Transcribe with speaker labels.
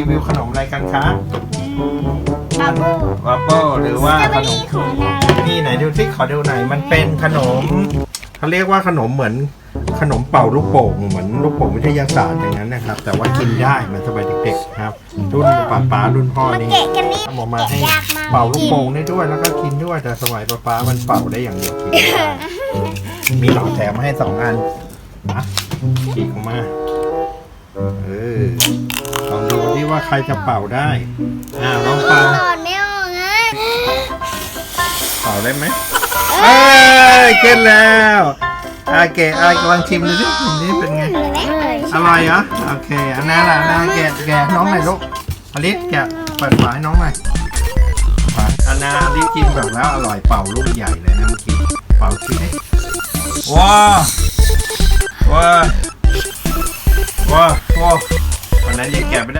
Speaker 1: รีวิวขนมอะไรกันคะ
Speaker 2: บับเบิ้ล
Speaker 1: วัฟเฟิลหรือว่า
Speaker 2: สตรอเบ
Speaker 1: ข
Speaker 2: อน
Speaker 1: ม
Speaker 2: รี่ของนาง
Speaker 1: นี่ไหนดูที่ขอดูหน่อยมันเป็นขนมเขาเรียกว่าขนมเหมือนขนมเป่าลูกโป่งเหมือนลูกโป่งวิทยาศาสตร์อย่างนั้นนะครับ แต่ว่ากินได้เหมันสมัยเด็กๆครับ รุ่นป้าป้ารุ่นพ่อ
Speaker 2: มา
Speaker 1: นี่
Speaker 2: เกะกันนี่
Speaker 1: ทำออกมาให้
Speaker 2: แกะยากมาก
Speaker 1: เป่าลูกโป่งได้ด้วยแล้วก็กินด้วยแต่สมัยป้าป้ามันเป่าได้อย่างเดียวกินไม่ได้มีหลอดแถมมาให้สองอันนะฉีกออกมา ใครจะเป่าได้ อ่าลองเป่า
Speaker 2: ตอนไม่ออกนะ
Speaker 1: เป่าได้ไหมเอ้ยขึ้นแล้วอาเกะอากำลังชิมดูสิชิมนี่เป็นไง
Speaker 2: หนูไม่เอ่ย
Speaker 1: อร่อยเหรอ โอเค อันนั้นล่ะอันนั้นแกะแกะให้น้องหน่อยลูกอลิสแกะเปิดฝาให้น้องหน่อยฝาอันนาอลิสกินแบบแล้วอร่อยเป่าลูกใหญ่เลยนะเมื่อกี้ เป่าชิดิว้าวว้าว